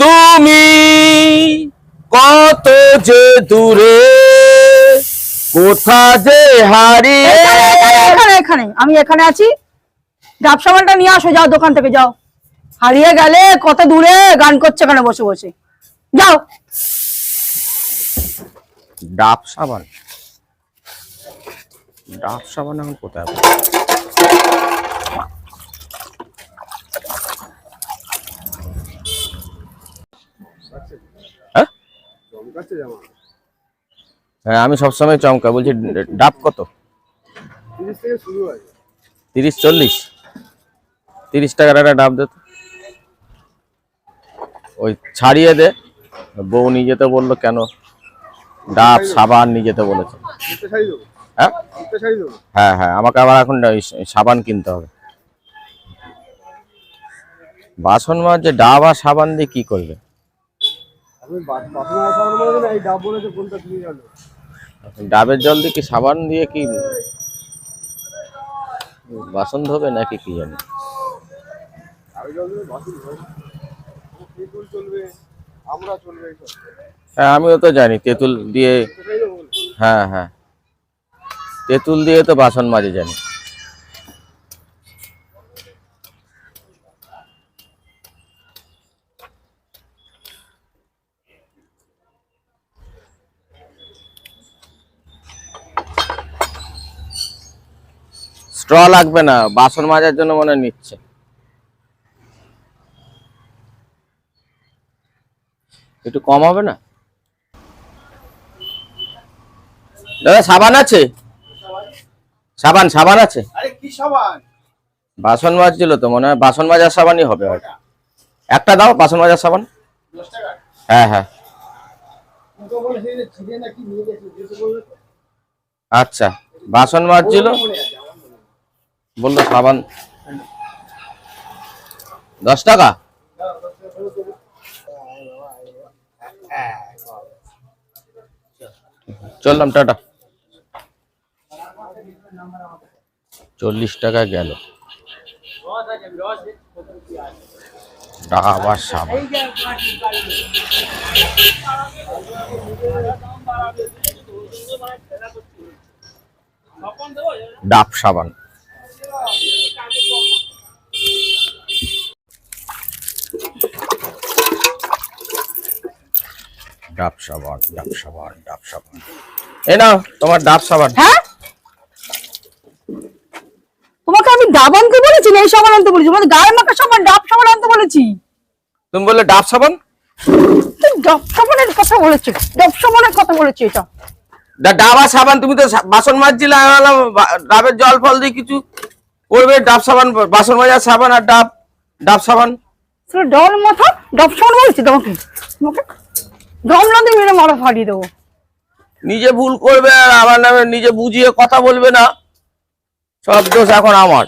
তুমি কত যে দূরে কোথা যে হারিয়ে এখানে, এখানে, আমি এখানে আছি। ডাব সাবানটা নিয়ে আসো যাও দোকান থেকে যাও। হারিয়ে গেলে কত দূরে গান করছে এখানে বসে বসে। যাও। ডাব সাবান ডাব সাবান এখন কোথায়? হ্যাঁ আমি সবসময় চমকা বলছি ডাব কত? তিরিশ থেকে শুরু তিরিশ চল্লিশ? তিরিশ টাকার একটা ডাব দে। ওই ছাড়িয়ে দে। বউ নিয়ে যেতে বলল কেন? ডাব সাবান নিয়ে যেতে বলেছে। হ্যাঁ? হ্যাঁ হ্যাঁ আমাকে আবার এখন সাবান কিনতে হবে। বাসন মার যে ডাব আর সাবান দিয়ে কি করবে? ডাবের জল দিয়ে কি সাবান দিয়ে কি? বাসন ধোবে নাকি কি জানি? হ্যাঁ আমিও তো জানি তেঁতুল দিয়ে। হ্যাঁ হ্যাঁ। তেঁতুল দিয়ে তো বাসন মাজে জানি। স্ট্র লাগবে না বাসন মাজার জন্য মনে নিচ্ছে। একটু কম হবে না? দাদা সাবান আছে? সাবান সাবান আছে? বাসন মাজছিল তো মনে হয় বাসন মাজার সাবানই হবে হয়তো। একটা দাও বাসন মাজার সাবান। হ্যাঁ হ্যাঁ। আচ্ছা বাসন মাজছিল মনে আছে, আমার মনে আছে। বলল সাবান দশ টাকা? চললাম টাটা। চল্লিশ টাকা গেল। আবার সাবান। ডাব সাবান। ডাব সাবান ডাব সাবান ডাব সাবান। এই নাও তোমার ডাব সাবান। হ্যাঁ? তোমাকে আমি ডাব আনতে বলেছি না এই সাবান আনতে বলেছি? তোমাদের গায়ে মাখা সাবান ডাব সাবান আনতে বলেছি? তুমি বললে ডাব সাবান? ডাব সাবানের কথা বলেছি ডাব সাবানের কথা বলেছি এটা। ডাব সাবান তুমি তো বাসন মাজছিলে ডাবের জল ফল দিয়ে কিছু করবে ডাব সাবান বাসন মাজার সাবান আর ডাব ডাব সাবান। ডল মাথা ডাব সাবান বলেছি তোমাকে? তোমাকে দিয়ে মেরে মারা ফাটিয়ে দেবো। নিজে ভুল করবে আর আমার নামে নিজে বুঝিয়ে কথা বলবে না। সব দোষ এখন আমার।